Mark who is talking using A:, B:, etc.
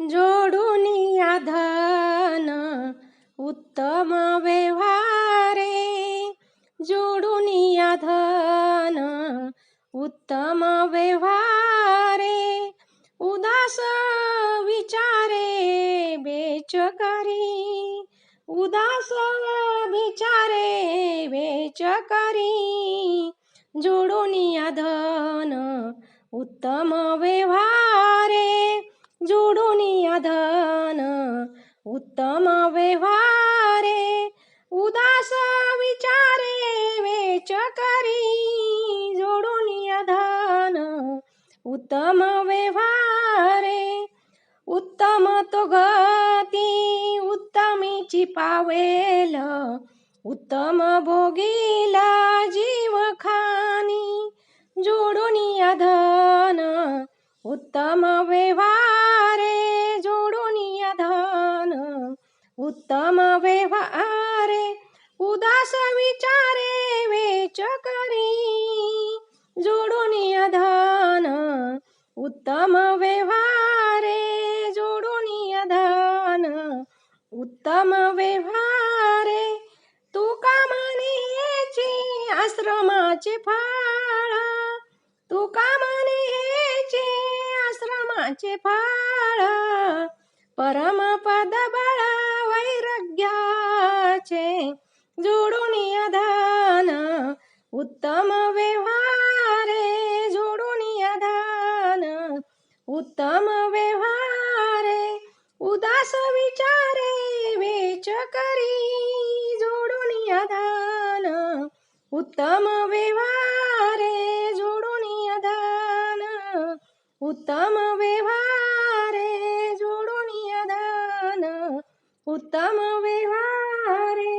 A: जोडून धन उत्तम व्यवहारे. जोडून धन उत्तम व्यवहारे. उदास विचारे बेचकरी उदास विचारे बेचकरी जोडून धन उत्तम व्यवहारे. जोडून धन उत्तम व्यवहारे उदास विचारे वेच करी जोडून धन उत्तम व्यवहारे उत्तम तो गती उत्तमीची पावेल. उत्तम भोगीला जीव खानी जोडून धन उत्तम व्यवहार उत्तम व्यवहारे उदास विचारे वेच करी जोडून धन उत्तम व्यवहारे जोडून धन उत्तम व्यवहारे तू कामानेची आश्रमाचे फाळ? तू कामानेची आश्रमाचे फळ? परमपद बळ वैराग्याचे जोडून धान उत्तम व्यवहारे जोडून धान उत्तम व्यवहारे उदास विचारे वेच करी जोडून धान उत्तम व्यवहारे जोडून धान उत्तम व्यवहार ಉತ್ತಮವೇ ವಾರೆ